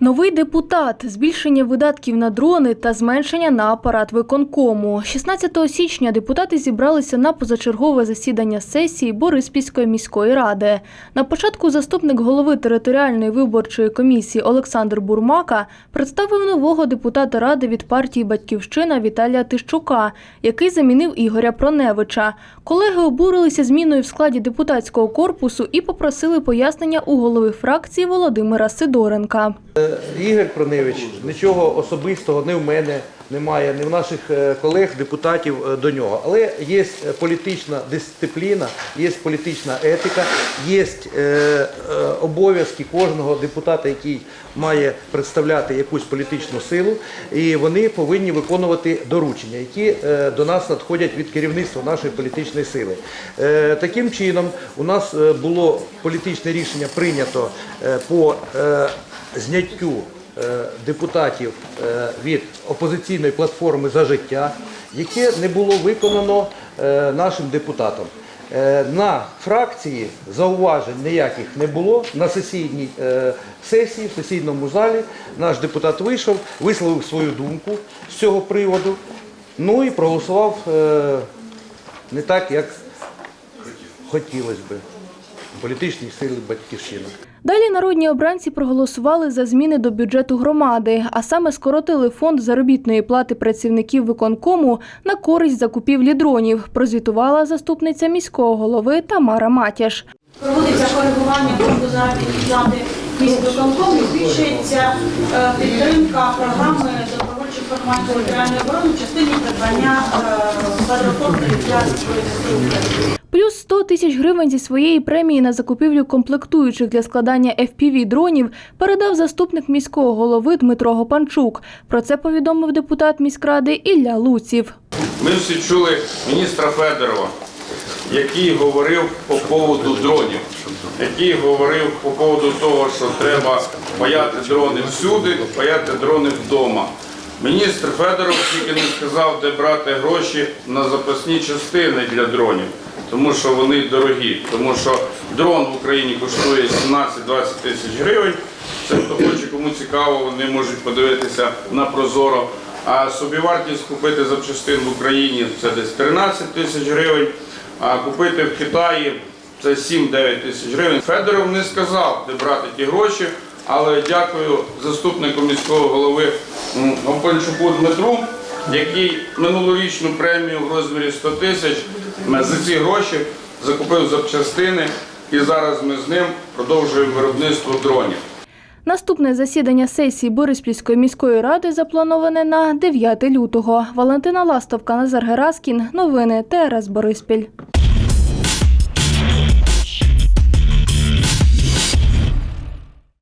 Новий депутат, збільшення видатків на дрони та зменшення на апарат виконкому. 16 січня депутати зібралися на позачергове засідання сесії Бориспільської міської ради. На початку заступник голови територіальної виборчої комісії Олександр Бурмака представив нового депутата ради від партії Батьківщина Віталія Тищука, який замінив Ігоря Проневича. Колеги обурилися зміною в складі депутатського корпусу і попросили пояснення у голови фракції Володимира Сидоренка. Ігор Проневич, нічого особистого не в мене немає, ні в наших е, колег, депутатів е, до нього. Але є е, політична дисципліна, є політична етика, є е, е, обов'язки кожного депутата, який має представляти якусь політичну силу, і вони повинні виконувати доручення, які е, до нас надходять від керівництва нашої політичної сили. Е, Таким чином, у нас е, було політичне рішення прийнято е, по е, зняттю е, депутатів е, від опозиційної платформи за життя, яке не було виконано е, нашим депутатам. Е, На фракції зауважень ніяких не було. На сесійній сесії, в сесійному залі наш депутат вийшов, висловив свою думку з цього приводу, ну і проголосував не так, як хотілося би політичній силі батьківщини. Народні обранці проголосували за зміни до бюджету громади, а саме скоротили фонд заробітної плати працівників виконкому на користь закупівлі дронів. Прозвітувала заступниця міського голови Тамара Матяш. Проводиться коригування фонду заробітної плати міськвиконкому, збільшується е, підтримка програми добровольчих форматів територіальної оборони в частині придбання е, квадрокоптерів для України. Плюс 100 тисяч гривень зі своєї премії на закупівлю комплектуючих для складання FPV-дронів передав заступник міського голови Дмитро Гопанчук. Про це повідомив депутат міськради Ілля Луців. Ми всі чули міністра Федорова, який говорив по поводу дронів, який говорив по поводу того, що треба паяти дрони всюди, паяти дрони вдома. Міністр Федоров тільки не сказав, де брати гроші на запасні частини для дронів, тому що вони дорогі, тому що дрон в Україні коштує 17-20 тисяч гривень. Це хто хоче, кому цікаво, вони можуть подивитися на Прозоро. А собівартість купити запчастин в Україні це десь 13 тисяч гривень, а купити в Китаї це 7-9 тисяч гривень. Федоров не сказав, де брати ті гроші, але дякую заступнику міського голови Гопанчуку Дмитру, який минулорічну премію в розмірі 100 тисяч за ці гроші закупив запчастини, і зараз ми з ним продовжуємо виробництво дронів. Наступне засідання сесії Бориспільської міської ради заплановане на 9 лютого. Валентина Ластовка, Назар Гераскін. Новини ТРС Бориспіль.